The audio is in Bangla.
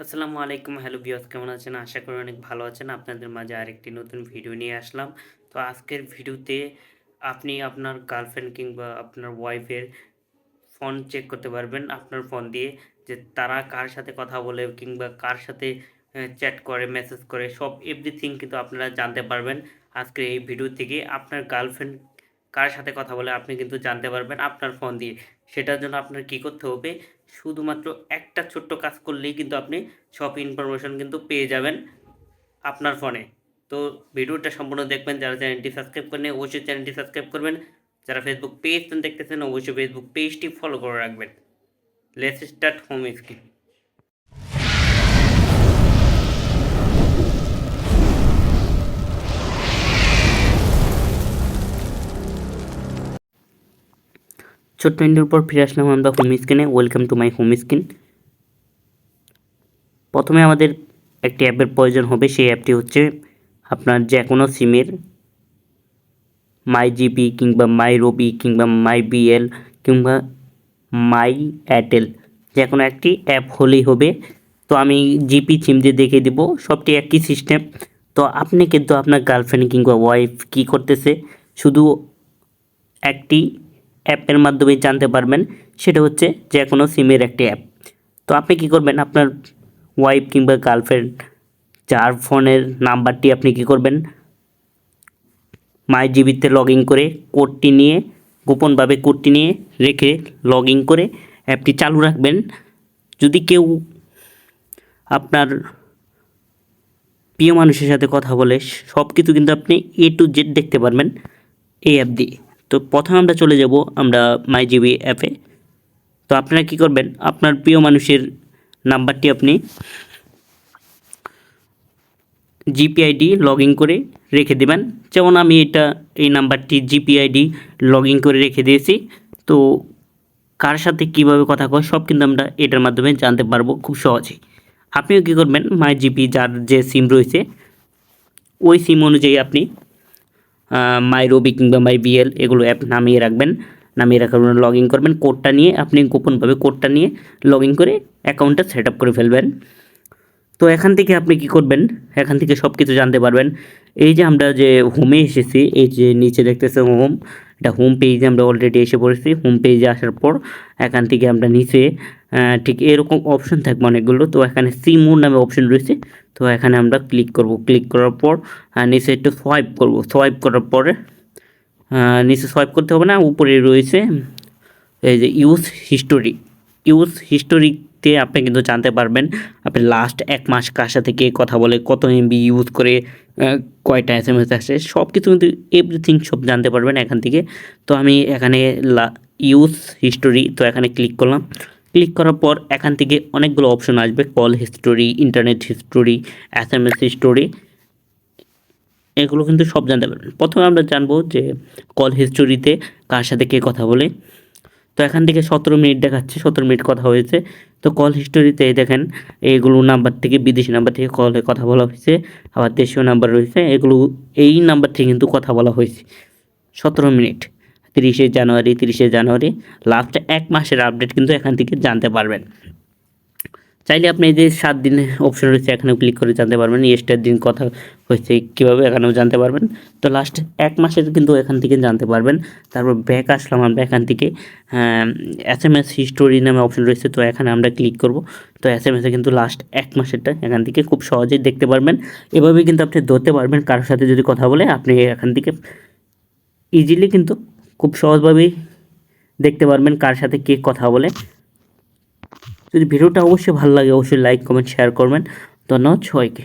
আসসালামু আলাইকুম। হ্যালো বিয়স কেমন আছেন? আশা করি অনেক ভালো আছেন। আপনাদের মাঝে আরেকটি নতুন ভিডিও নিয়ে আসলাম। তো আজকের ভিডিওতে আপনি আপনার গার্লফ্রেন্ড কিংবা আপনার ওয়াইফের ফোন চেক করতে পারবেন আপনার ফোন দিয়ে যে তারা কার সাথে কথা বলে কিংবা কার সাথে চ্যাট করে মেসেজ করে, সব এভরিথিং কিন্তু আপনারা জানতে পারবেন আজকের এই ভিডিও থেকে। আপনার গার্লফ্রেন্ড কার সাথে কথা বলে আপনি কিন্তু জানতে পারবেন আপনার ফোন দিয়ে। সেটার জন্য আপনার কী করতে হবে? শুধুমাত্র একটা ছোট্ট কাজ করলেই কিন্তু আপনি সব ইনফরমেশন কিন্তু পেয়ে যাবেন আপনার ফোনে তো ভিডিওটা সম্পূর্ণ দেখবেন, যারা চ্যানেলটি সাবস্ক্রাইব করেন অবশ্যই চ্যানেলটি সাবস্ক্রাইব করবেন। যারা ফেসবুক পেজ দেখতেছেন, অবশ্যই ফেসবুক পেজটি ফলো করে রাখবেন। লেটস স্টার্ট হোম স্ক্রিন ছোট্ট ইন্ডোর পর ফিরে আসলাম আমরা হোম স্ক্রিনে welcome to my home screen প্রথমে আমাদের একটি অ্যাপের প্রয়োজন হবে। সেই অ্যাপটি হচ্ছে আপনার যে কোনো সিমের মাই জিপি কিংবা মাই রবি কিংবা মাই বিএল কিংবা মাই এয়ারটেল যে কোনো একটি অ্যাপ হলেই হবে। তো আমি জিপি সিম দিয়ে দেখিয়ে দেবো। সবটি একই সিস্টেম তো আপনি কিন্তু আপনার গার্লফ্রেন্ড কিংবা ওয়াইফ কী করতেছে? শুধু একটি অ্যাপের মাধ্যমে জানতে পারবেন, সেটা হচ্ছে যে কোনো সিমের একটি অ্যাপ। তো আপনি কী করবেন? আপনার ওয়াইফ কিংবা গার্লফ্রেন্ড যার ফোনের নাম্বারটি আপনি কী করবেন? মাই জিবিতে লগ ইন করে কোডটি নিয়ে, গোপনভাবে কোডটি নিয়ে রেখে লগ ইন করে অ্যাপটি চালু রাখবেন। যদি কেউ আপনার প্রিয় মানুষের সাথে কথা বলে সব কিছু কিন্তু আপনি এ টু জেড দেখতে পারবেন এই অ্যাপ দিয়ে। তো প্রথমে আমরা চলে যাব আমরা মাই জিবি অ্যাপে তো আপনারা কী করবেন? আপনার প্রিয় মানুষের নাম্বারটি আপনি জিপিআইডি লগ ইন করে রেখে দেবেন। যেমন আমি এটা, এই নাম্বারটি জিপিআইডি লগ ইন করে রেখে দিয়েছি। তো কার সাথে কীভাবে কথা কয়, সব কিন্তু আমরা এটার মাধ্যমে জানতে পারব খুব সহজেই আপনিও কী করবেন? মাই জিপি যার যে সিম রয়েছে, ওই সিম অনুযায়ী আপনি মাই রবি কিংবা মাই বিএল এগুলো অ্যাপ নামিয়ে রাখবেন, নামিয়ে রাখার জন্য লগ ইন করবেন। কোডটা নিয়ে আপনি গোপনভাবে কোডটা নিয়ে লগ ইন করে অ্যাকাউন্টটা সেট আপ করে ফেলবেন। তো এখান থেকে আপনি কি করবেন? এখান থেকে সব কিছু জানতে পারবেন। এই যে আমরা যে হোমে এসেছি, এই যে নিচে দেখতেছে হোম এটা হোম পেজে আমরা অলরেডি এসে পড়েছি। হোম পেজে আসার পর এখান থেকে আমরা নিচে ঠিক এরকম অপশন থাকবে অনেকগুলো। তো এখানে সিমোর নামে অপশন রয়েছে। তো এখানে আমরা ক্লিক করব। ক্লিক করার পর নিচে একটু সোয়াইপ করব। সোয়াইপ করার পরে নিচে সোয়াইপ করতে হবে না, উপরে রয়েছে এই যে ইউজ হিস্টোরি ইউজ হিস্টোরিতে আপনি কিন্তু জানতে পারবেন, আপনি লাস্ট এক মাস কার সাথে কে কথা বলে, কত এমবি ইউজ করে কয়টা এস এম এস আসছে সব কিছু কিন্তু এভরিথিং সব জানতে পারবেন এখান থেকে। তো আমি এখানে লা ইউজ হিস্টোরি তো এখানে ক্লিক করলাম। ক্লিক করার পর এখান থেকে অনেকগুলো অপশন আসবে। Call history internet history S M S history এগুলো কিন্তু সব জানতে পারবেন। প্রথমে আমরা জানব যে কল হিস্টোরিতে কার সাথে কে কথা বলে। তো এখান থেকে সতেরো মিনিট দেখাচ্ছে, সতেরো মিনিট কথা হয়েছে। তো কল হিস্টোরিতে দেখেন এইগুলো নাম্বার থেকে বিদেশি নাম্বার থেকে কলে কথা বলা হয়েছে, আবার দেশীয় নাম্বার রয়েছে, এগুলো, এই নাম্বার থেকে কিন্তু কথা বলা হয়েছে। সতেরো মিনিট, তিরিশে জানুয়ারি তিরিশে জানুয়ারি লাস্ট এক মাসের আপডেট কিন্তু এখান থেকে জানতে পারবেন। চাইলে আপনি যে সাত দিনের অপশন রয়েছে, এখানেও ক্লিক করে জানতে পারবেন। ইয়েস্টার দিন কথা হয়েছে কীভাবে, এখানেও জানতে পারবেন। তো লাস্ট এক মাসের কিন্তু এখান থেকে জানতে পারবেন। তারপর ব্যাক আসলাম আমরা এখান থেকে। এস এম এস হিস্টোরি নামে অপশন রয়েছে, তো এখানে আমরা ক্লিক করব। তো এস এম এসে কিন্তু লাস্ট এক মাসেরটা এখান থেকে খুব সহজেই দেখতে পারবেন। এভাবেই কিন্তু আপনি ধরতে পারবেন। কারোর সাথে যদি কথা বলে, আপনি এখান থেকে ইজিলি কিন্তু খুব সহজভাবেই দেখতে পারবেন কার সাথে কে কথা বলে। যদি ভিডিওটা অবশ্যই ভালো লাগে অবশ্যই লাইক কমেন্ট শেয়ার করবেন। ধন্যবাদ সবাইকে।